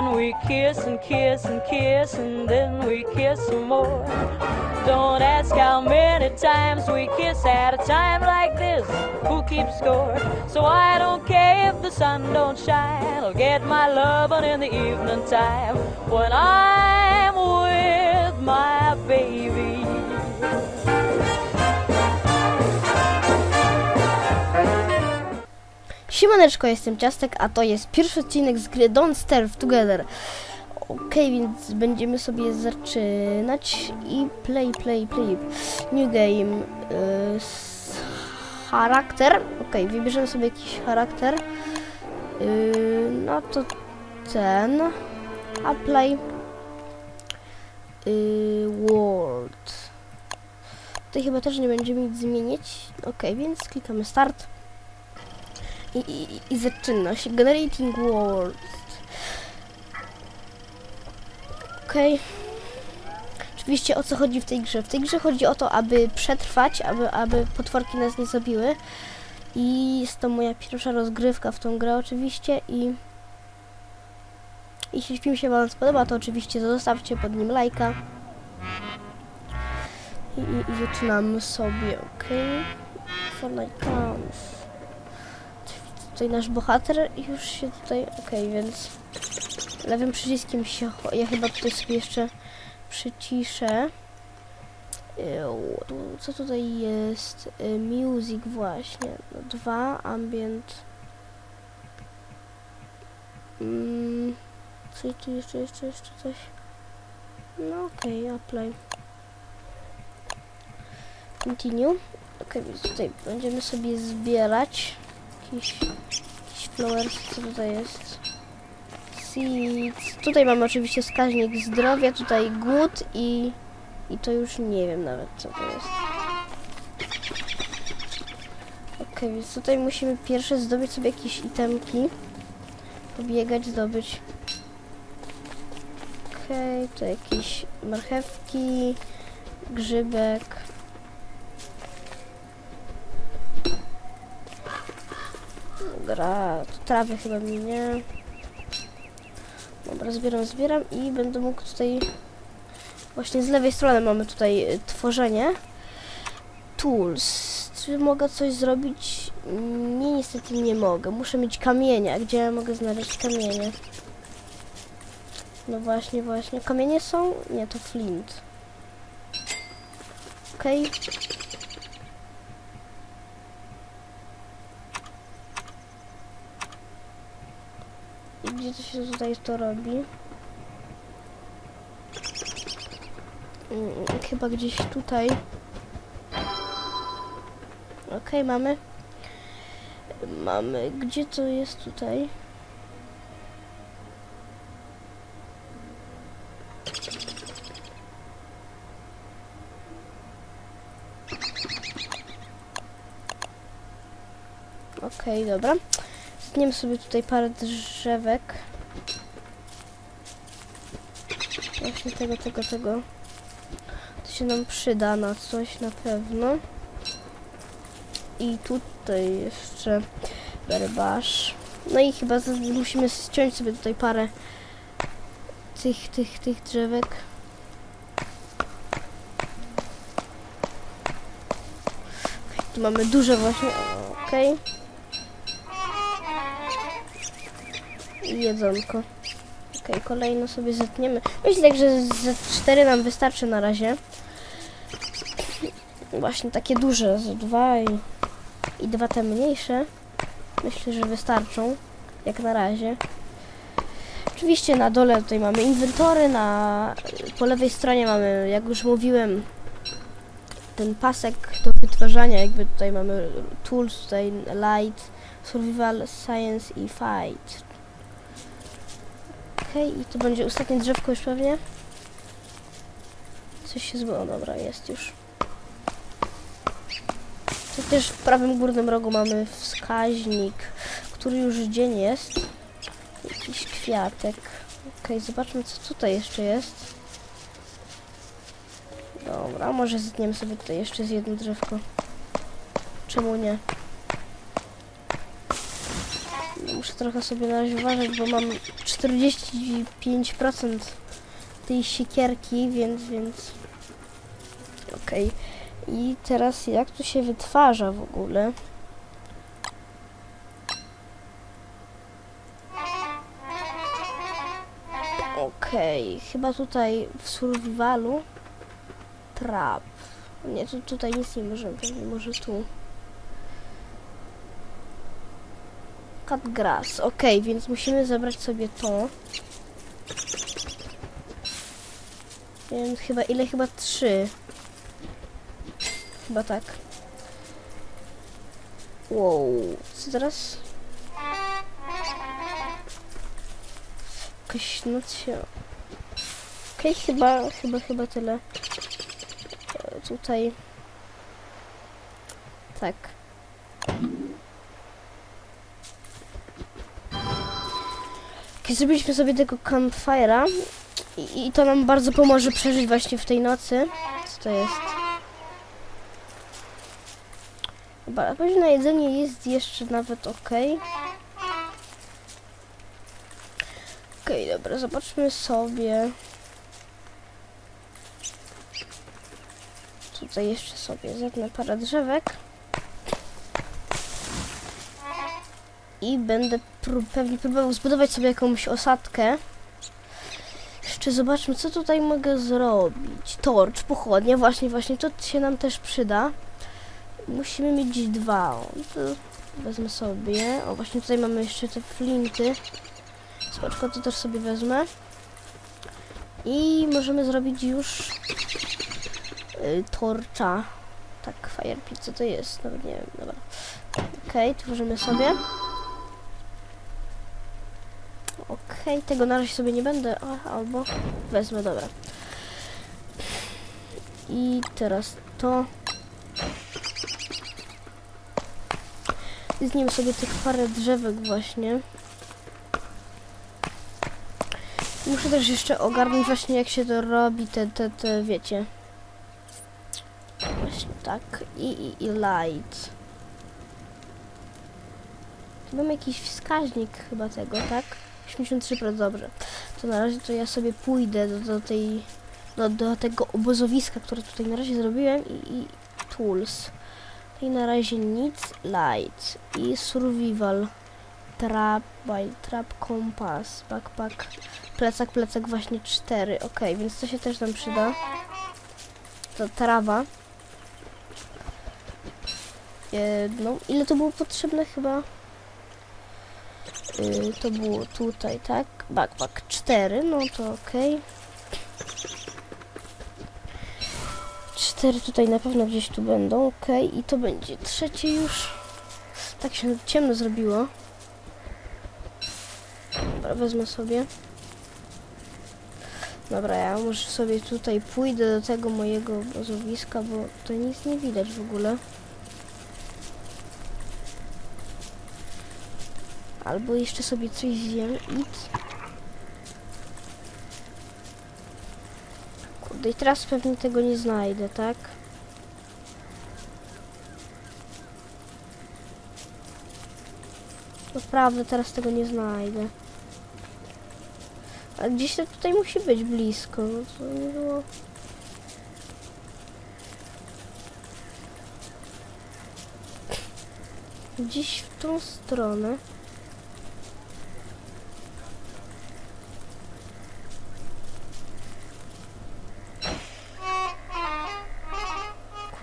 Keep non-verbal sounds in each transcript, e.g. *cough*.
And we kiss and kiss and kiss and then we kiss some more. Don't ask how many times we kiss at a time like this. Who keeps score? So I don't care if the sun don't shine. I'll get my lovin' in the evening time when I'm with my Siemaneczko, jestem Ciastek, a to jest pierwszy odcinek z gry Don't Starve Together. Okej, więc będziemy sobie zaczynać i play, play, play. New game. Yy, charakter. Okej, wybierzemy sobie jakiś charakter. Yy, no to ten. A play. Yy, world. Tutaj chyba też nie będziemy nic zmienić. Okej, więc klikamy start i, i, i zaczyna się Generating World. Okej. Oczywiście o co chodzi w tej grze? W tej grze chodzi o to, aby przetrwać, aby, aby potworki nas nie zabiły. I jest to moja pierwsza rozgrywka w tą grę oczywiście i jeśli film się Wam spodoba, to oczywiście zostawcie pod nim lajka. I, i, i zaczynamy sobie, ok? Fortnite comes tutaj nasz bohater już się tutaj, okej, więc lewym przyciskiem się, ja chyba tutaj sobie jeszcze przyciszę. Co tutaj jest? Y, Music właśnie, no dwa, ambient. Mm, coś tu jeszcze, jeszcze, jeszcze coś. No okej, apply. Continue. Okej, więc tutaj będziemy sobie zbierać jakieś, jakieś flowers, co tutaj jest? Seeds. Tutaj mamy oczywiście wskaźnik zdrowia, tutaj głód i, i to już nie wiem nawet co to jest. Ok, więc tutaj musimy pierwsze zdobyć sobie jakieś itemki. Pobiegać, zdobyć. Okej, to jakieś marchewki, grzybek. Dobra, tu trawy chyba minie. Dobra, zbieram, zbieram i będę mógł tutaj... Właśnie z lewej strony mamy tutaj y, tworzenie. Tools. Czy mogę coś zrobić? Nie, niestety nie mogę. Muszę mieć kamienia. Gdzie ja mogę znaleźć kamienie? No właśnie, właśnie. Kamienie są? Nie, to flint. Okej. I gdzie to się tutaj to robi? Mm, Chyba gdzieś tutaj. Okej, mamy. Mamy. Gdzie to jest tutaj? Okej, dobra. Ztniemy sobie tutaj parę drzewek. Właśnie tego, tego, tego. To się nam przyda na coś na pewno. I tutaj jeszcze berbasz. No i chyba musimy ściąć sobie tutaj parę tych, tych, tych drzewek. Tu mamy duże właśnie. Okej. I jedzonko. Okej, kolejno sobie zetniemy. Myślę, że z 4 nam wystarczy na razie. Właśnie takie duże, z dwa i, i dwa te mniejsze. Myślę, że wystarczą. Jak na razie. Oczywiście na dole tutaj mamy inwentory, na po lewej stronie mamy, jak już mówiłem, ten pasek do wytwarzania, jakby tutaj mamy tools, tutaj light, survival, science i fight. Okej, i to będzie ostatnie drzewko już pewnie. Coś się zło, dobra, jest już. Tu też w prawym górnym rogu mamy wskaźnik, który już dzień jest. Jakiś kwiatek. Okej, zobaczmy co tutaj jeszcze jest. Dobra, może zetniemy sobie tutaj jeszcze z jedno drzewko. Czemu nie? Trochę sobie na razie uważać, bo mam 45% tej siekierki, więc, więc... Okej. I teraz jak tu się wytwarza w ogóle? Okej, chyba tutaj w survivalu trap. Nie, tu, tutaj nic nie możemy, pewnie może tu. Cut grass, okej, więc musimy zebrać sobie to. Więc chyba, ile? Chyba trzy. Chyba tak. Wow, co teraz? Jakaś noc się... Okej, chyba, chyba, chyba tyle. E, Tutaj... Tak. Zrobiliśmy sobie tego campfire'a i, i to nam bardzo pomoże przeżyć właśnie w tej nocy. Co to jest? Poziom na jedzenie jest jeszcze nawet ok. Okej, dobra, zobaczmy sobie. Tutaj jeszcze sobie zetnę parę drzewek. I będę pró- pewnie próbował zbudować sobie jakąś osadkę. Jeszcze zobaczmy, co tutaj mogę zrobić. Torcz, pochodnia, właśnie, właśnie, to się nam też przyda. Musimy mieć dwa. O, to wezmę sobie. O, właśnie tutaj mamy jeszcze te flinty. Spoczko, to też sobie wezmę. I możemy zrobić już y, torcza. Tak, fire pit, co to jest? Nawet nie wiem, dobra. Okej, tworzymy sobie. Okej, tego na razie sobie nie będę, albo wezmę, dobra. I teraz to. Zniemy sobie tych parę drzewek właśnie. Muszę też jeszcze ogarnąć właśnie jak się to robi, te, te, te wiecie. Właśnie tak. I, i, i light. Mam jakiś wskaźnik chyba tego, tak? 83%, dobrze. To na razie to ja sobie pójdę do, do tej, do, tego obozowiska, które tutaj na razie zrobiłem i, i tools. I na razie nic, light i survival. Trap, wild trap, kompas, backpack, plecak, plecak właśnie 4. Ok, więc to się też nam przyda. To trawa. Jedną. Ile to było potrzebne chyba? Yy, to było tutaj, tak? Backpack 4, no to ok. 4 tutaj na pewno gdzieś tu będą, ok. I to będzie trzecie już. Tak się ciemno zrobiło. Dobra, wezmę sobie. Dobra, ja może sobie tutaj pójdę do tego mojego obozowiska, bo to nic nie widać w ogóle. Albo jeszcze sobie coś zjem. Idź. Kurde, i teraz pewnie tego nie znajdę, tak? Naprawdę teraz tego nie znajdę. A gdzieś to tutaj musi być blisko, no to nie było... Gdzieś w tą stronę.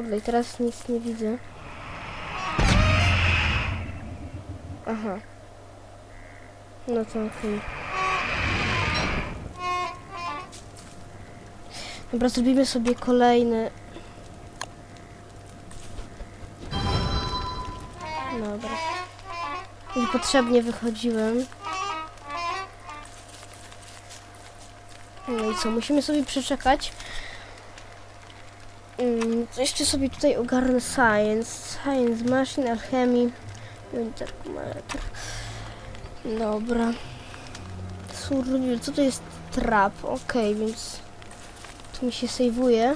Kurde, i teraz nic nie widzę. Aha. No to okej. Dobra, zrobimy sobie kolejny. Dobra. Niepotrzebnie wychodziłem. No i co, musimy sobie przeczekać. Mm, jeszcze sobie tutaj ogarnę Science. Science Machine, Alchemii. Interkumulator. Dobra. Co to jest trap? Ok, więc tu mi się sejwuje.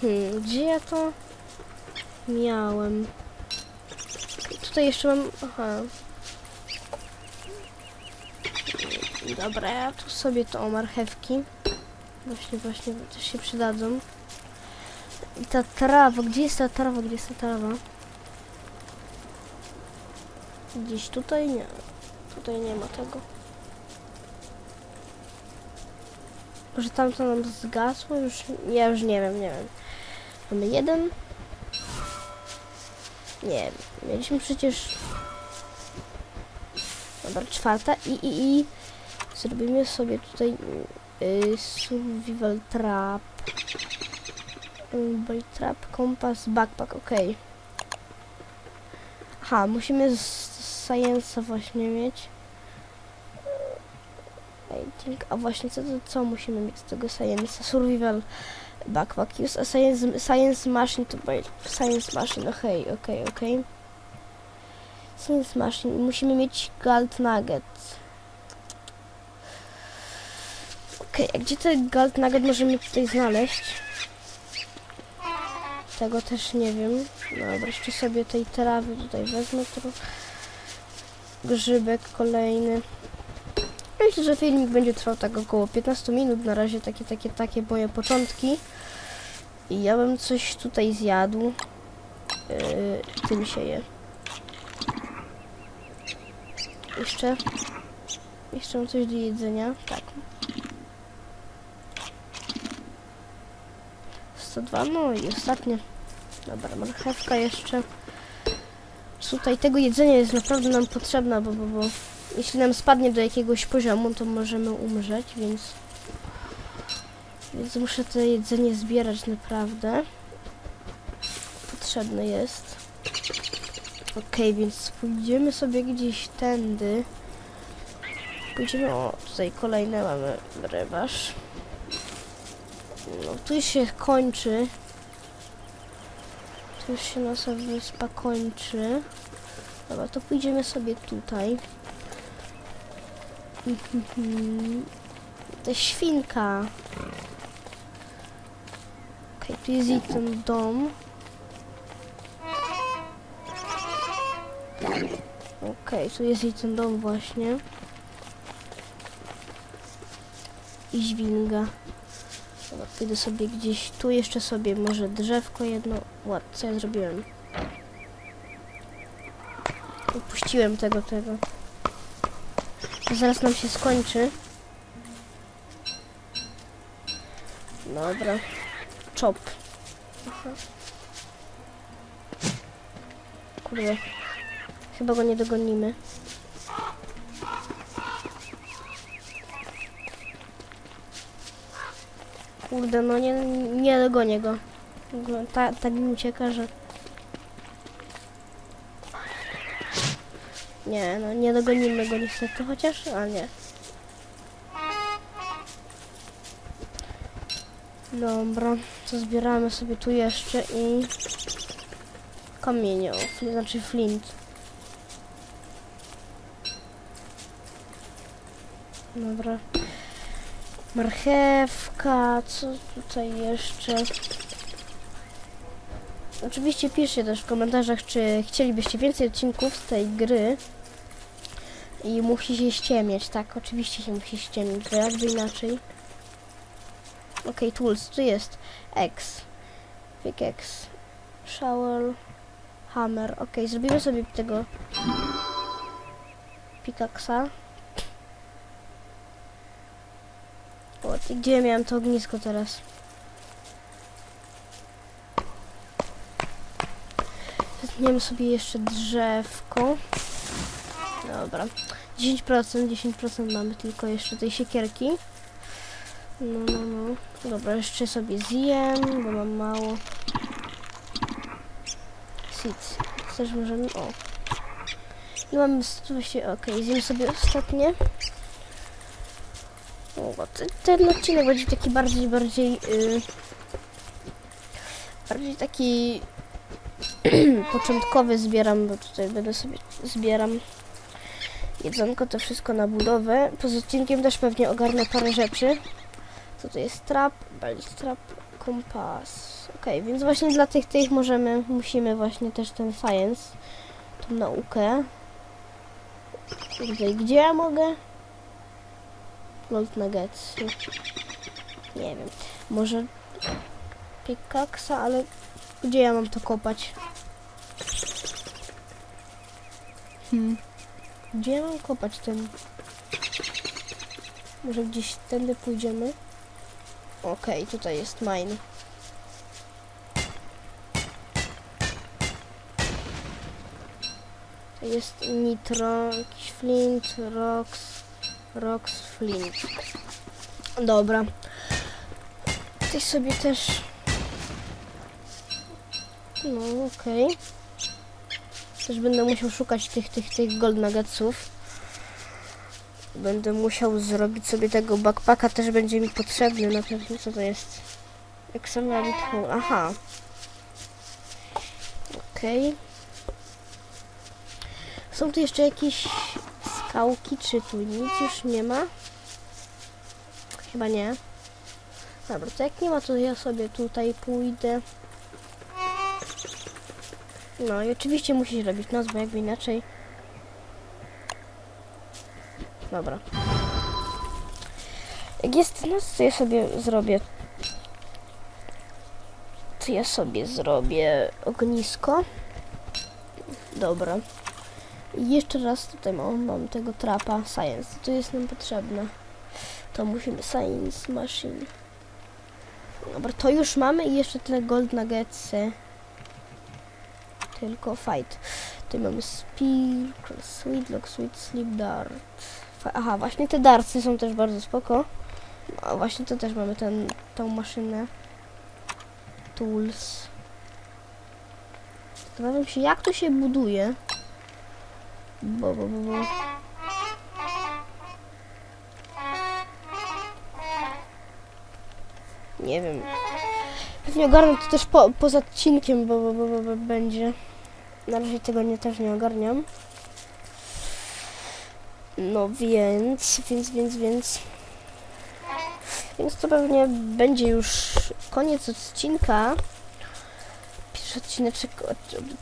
Hmm, gdzie ja to miałem? Tutaj jeszcze mam... Aha. Dobra, ja tu sobie to o marchewki. Właśnie, właśnie też się przydadzą. I ta trawa, gdzie jest ta trawa, gdzie jest ta trawa? Gdzieś tutaj? Nie. Tutaj nie ma tego. Może tamto nam zgasło? Już, ja już nie wiem, nie wiem. Mamy jeden. Nie, mieliśmy przecież... Dobra, czwarta i, i, i zrobimy sobie tutaj y, survival trap. Survival trap, kompas, backpack, ok. Aha, musimy science'a właśnie mieć. Think, a właśnie co, to, co musimy mieć z tego science'a? Survival backpack, use a science, science machine to build. Science machine, okej, okej, okej. Science machine, musimy mieć gold nugget. Okej, a gdzie ten gold nugget możemy tutaj znaleźć? Tego też nie wiem. Dobra, jeszcze sobie tej trawy tutaj wezmę. To grzybek kolejny. Myślę, że filmik będzie trwał tak około 15 minut. Na razie takie, takie, takie moje początki. I ja bym coś tutaj zjadł. Yy, tym się je. Jeszcze. Jeszcze mam coś do jedzenia. Tak. 102, no i ostatnie. Dobra, marchewka jeszcze. Tutaj tego jedzenia jest naprawdę nam potrzebne, bo, bo, bo jeśli nam spadnie do jakiegoś poziomu, to możemy umrzeć, więc... Więc muszę to jedzenie zbierać naprawdę. Potrzebne jest. Okej, więc pójdziemy sobie gdzieś tędy. Pójdziemy, o, tutaj kolejne mamy rybarz. No, tu się kończy. Tu się nasza wyspa kończy. Dobra, to pójdziemy sobie tutaj. Mhm. To świnka. Okej, tu jest i ten dom. Okej, tu jest i ten dom właśnie. I dźwinga. Pójdę sobie gdzieś tu jeszcze sobie może drzewko jedno. Ład, co ja zrobiłem? Upuściłem tego, tego. Zaraz nam się skończy. Dobra. Chop. Kurde. Chyba go nie dogonimy. Kurde, no nie, nie dogonię go. Go- Ta, tak mi ucieka, że... Nie, no nie dogonimy go niestety, chociaż, a nie. Dobra, to zbieramy sobie tu jeszcze i... Kamienie, o, znaczy flint. Dobra. Marchewka, co tutaj jeszcze? Oczywiście piszcie też w komentarzach, czy chcielibyście więcej odcinków z tej gry. I musi się ściemniać, tak? Oczywiście się musi ściemnić, bo jakby inaczej. Okej, tools, tu jest X, pickaxe, shower, hammer. Okej, zrobimy sobie tego pickaxa. Ty- gdzie miałem to ognisko teraz? Zetniemy sobie jeszcze drzewko. Dobra. 10%, 10% mamy tylko jeszcze tej siekierki. No, no, no. Dobra, jeszcze sobie zjem, bo mam mało. Seeds. Też możemy... O. I mamy 120... Okej, zjem sobie ostatnie. O, te- ten odcinek będzie taki bardziej, bardziej... Yy, bardziej taki... *clears throat* początkowy zbieram, bo tutaj będę sobie... Zbieram jedzonko, to wszystko na budowę. Poza odcinkiem też pewnie ogarnę parę rzeczy. Co to jest trap, trap, kompas. Okej, więc właśnie dla tych, tych możemy, musimy właśnie też ten science, tą naukę. Tutaj gdzie ja mogę? Gold Nuggets. Nie wiem. Może pikaksa, ale gdzie ja mam to kopać? Hmm. Gdzie ja mam kopać ten? Może gdzieś tędy pójdziemy? Okej, tutaj jest mine. Jest nitro, jakiś flint, rocks, rocks, flint. Dobra. Tutaj sobie też... No, okej. Też będę musiał szukać tych, tych, tych gold nuggetsów. Będę musiał zrobić sobie tego backpacka, też będzie mi potrzebny na pewno. Co to jest? Examinate hole. Aha. Okej. Są tu jeszcze jakieś skałki, czy tu nic już nie ma? Chyba nie. Dobra, to jak nie ma, to ja sobie tutaj pójdę. No i oczywiście musisz robić noc, bo jakby inaczej. Dobra. Jak jest noc, to ja sobie zrobię. To ja sobie zrobię ognisko. Dobra. Jeszcze raz tutaj mam, mam tego trapa science. To jest nam potrzebne. To musimy science machine. Dobra, to już mamy i jeszcze te gold nuggetsy. Tylko fight. Tutaj mamy spear, sweet lock, sweet sleep dart. Aha, właśnie te darcy są też bardzo spoko. A właśnie to też mamy ten, tą maszynę. Tools. Zastanawiam się, jak to się buduje. Bo, bo, bo, bo. Nie wiem. Pewnie ogarnę to też po, poza odcinkiem, bo, bo, bo, bo będzie. Na razie tego nie, też nie ogarniam. No więc, więc, więc, więc. Więc to pewnie będzie już koniec odcinka. Pierwszy odcineczek,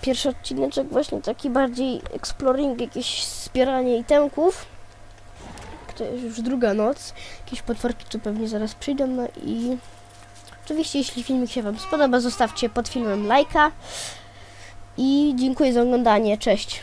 pierwszy odcineczek właśnie taki bardziej exploring, jakieś zbieranie itemków. To jest już druga noc. Jakieś potworki tu pewnie zaraz przyjdą, no i oczywiście jeśli filmik się Wam spodoba, zostawcie pod filmem lajka i dziękuję za oglądanie, cześć!